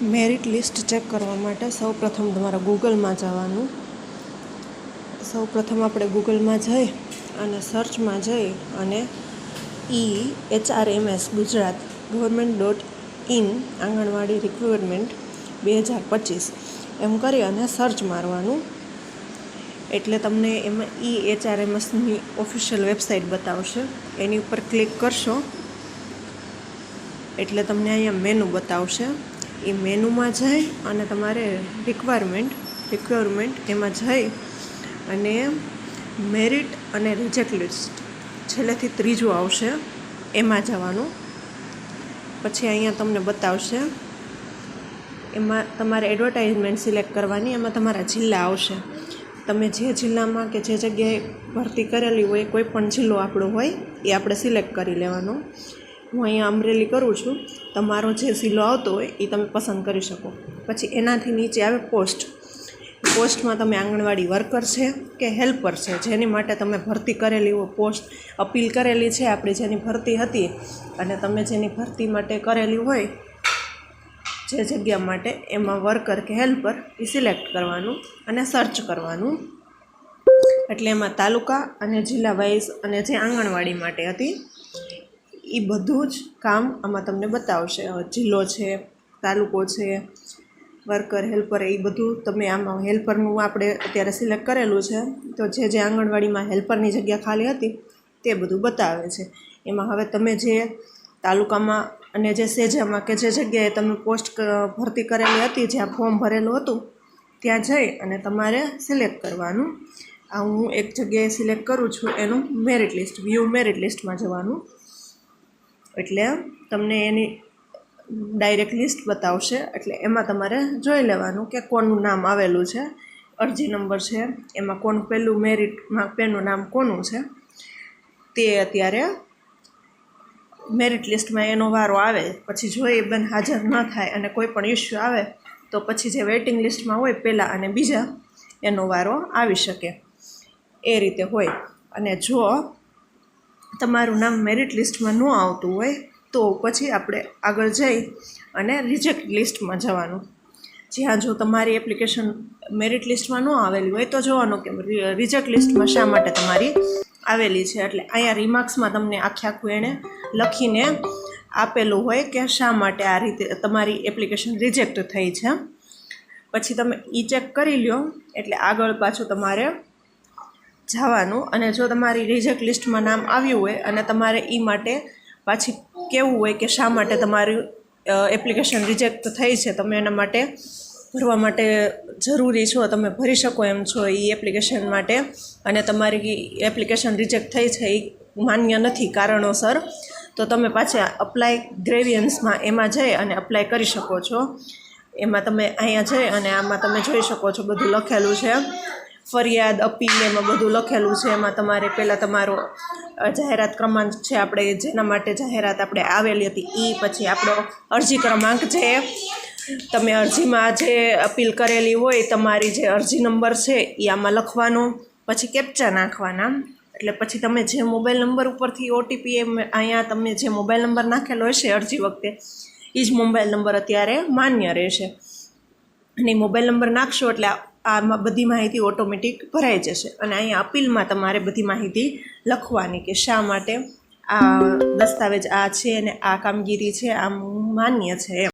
Merit list check કરવા માટે સૌપ્રથમ તમારે ગૂગલમાં જવાનું. સૌપ્રથમ આપણે ગૂગલમાં જઈ અને સર્ચમાં જઈ અને E HRMS Gujarat government dot in anganwadi recruitment બે હજાર પચીસ એમ કરી અને સર્ચ મારવાનું. એટલે તમને એમાં ઈ એચઆરએમએસની ઓફિશિયલ વેબસાઇટ બતાવશે. એની ઉપર ક્લિક કરશો. એટલે તમને અહીંયા મેનુ બતાવશે. એ મેનુમાં જઈ અને તમારે રિક્વાયરમેન્ટ રિક્વાયરમેન્ટ એમાં જઈ અને મેરિટ અને રિજેક્ટ લિસ્ટ છેલ્લેથી ત્રીજું આવશે, એમાં જવાનું. પછી અહીંયા તમને બતાવશે, એમાં તમારે એડવર્ટાઇઝમેન્ટ સિલેક્ટ કરવાની, એમાં તમારા જિલ્લા આવશે. તમે જે જિલ્લામાં કે જે જગ્યાએ ભરતી કરેલી હોય, કોઈ પણ જિલ્લો આપણો હોય, એ આપણે સિલેક્ટ કરી લેવાનો. હું અહીંયા અમરેલી કરું છું, તમારો જે સિલો આવતો હોય એ તમે પસંદ કરી શકો. પછી એનાથી નીચે આવે પોસ્ટ. પોસ્ટમાં તમે આંગણવાડી વર્કર છે કે હેલ્પર છે, જેની માટે તમે ભરતી કરેલી હોય પોસ્ટ, અપીલ કરેલી છે આપણી જેની ભરતી હતી અને તમે જેની ભરતી માટે કરેલી હોય, જે જગ્યા માટે એમાં વર્કર કે હેલ્પર એ સિલેક્ટ કરવાનું અને સર્ચ કરવાનું. એટલે એમાં તાલુકા અને જિલ્લા વાઇઝ અને જે આંગણવાડી માટે હતી એ બધું જ કામ આમાં તમને બતાવશે. જિલ્લો છે, તાલુકો છે, વર્કર, હેલ્પર એ બધું તમે આમાં હેલ્પરનું આપણે અત્યારે સિલેક્ટ કરેલું છે. તો જે જે આંગણવાડીમાં હેલ્પરની જગ્યા ખાલી હતી, તે બધું બતાવે છે. એમાં હવે તમે જે તાલુકામાં અને જે સેજામાં કે જે જગ્યાએ તમે પોસ્ટ ભરતી કરેલી હતી, જ્યાં ફોર્મ ભરેલું હતું, ત્યાં જઈ અને તમારે સિલેક્ટ કરવાનું. આ હું એક જગ્યાએ સિલેક્ટ કરું છું, એનું મેરિટ લિસ્ટ, વ્યૂ મેરિટ લિસ્ટમાં જવાનું. એટલે તમને એની ડાયરેક્ટ લિસ્ટ બતાવશે. એટલે એમાં તમારે જોઈ લેવાનું કે કોનું નામ આવેલું છે. અરજી નંબર છે. એમાં કોનું પહેલું મેરિટમાં પેનું નામ કોનું છે. તે અત્યારે મેરિટ લિસ્ટમાં એનો વારો આવે. પછી જો એ બેન હાજર ન થાય અને કોઈ પણ ઇસ્યુ આવે, તો પછી જે વેઇટિંગ લિસ્ટમાં હોય પહેલાં અને બીજા એનો વારો આવી શકે. એ રીતે હોય. અને જો તમારું નામ મેરિટ લિસ્ટમાં ન આવતું હોય, તો પછી આપણે આગળ જઈ અને રિજેક્ટ લિસ્ટમાં જવાનું. જ્યાં જો તમારી એપ્લિકેશન મેરિટ લિસ્ટમાં ન આવેલી હોય, તો જોવાનું કે રિજેક્ટ લિસ્ટમાં શા માટે તમારી આવેલી છે? એટલે અહીંયા રિમાર્ક્સમાં તમને આખે આખું એણે લખીને આપેલું હોય કે શા માટે આ રીતે તમારી એપ્લિકેશન રિજેક્ટ થઈ છે. પછી તમે ઈ ચેક કરી લ્યો, એટલે આગળ પાછું તમારે જવાનું અને જો તમારી રિજેક્ટ લિસ્ટમાં નામ આવ્યું હોય અને તમારે એ માટે પાછી કેવું હોય કે શા માટે તમારી એપ્લિકેશન રિજેક્ટ થઈ છે, તમે એના માટે ભરવા માટે જરૂરી છો, તમે ભરી શકો એમ છો એ એપ્લિકેશન માટે અને તમારી એપ્લિકેશન રિજેક્ટ થઈ છે એ માન્ય નથી કારણોસર, તો તમે પાછા અપ્લાય ગ્રેવિયન્સમાં એમાં જઈ અને અપ્લાય કરી શકો છો. એમાં તમે અહીંયા જઈ અને આમાં તમે જોઈ શકો છો બધું લખેલું છે. ફરિયાદ અપીલ એમાં બધું લખેલું છે. એમાં તમારે પહેલાં તમારો જાહેરાત ક્રમાંક છે આપણે જેના માટે જાહેરાત આપણે આવેલી હતી એ પછી આપણો અરજી ક્રમાંક છે. તમે અરજીમાં જે અપીલ કરેલી હોય, તમારી જે અરજી નંબર છે એ આમાં લખવાનો, પછી કેપ્ચા નાખવાના. એટલે પછી તમે જે મોબાઈલ નંબર ઉપરથી ઓટીપી એમ અહીંયા તમે જે મોબાઈલ નંબર નાખેલો હશે અરજી વખતે એ જ મોબાઈલ નંબર અત્યારે માન્ય રહેશે. અને મોબાઈલ નંબર નાખશો એટલે આમાં બધી માહિતી ઓટોમેટિક ભરાઈ જશે. અને અહીંયા અપીલમાં તમારે બધી માહિતી લખવાની કે શા માટે આ દસ્તાવેજ આ છે અને આ કામગીરી છે આ માન્ય છે એમ.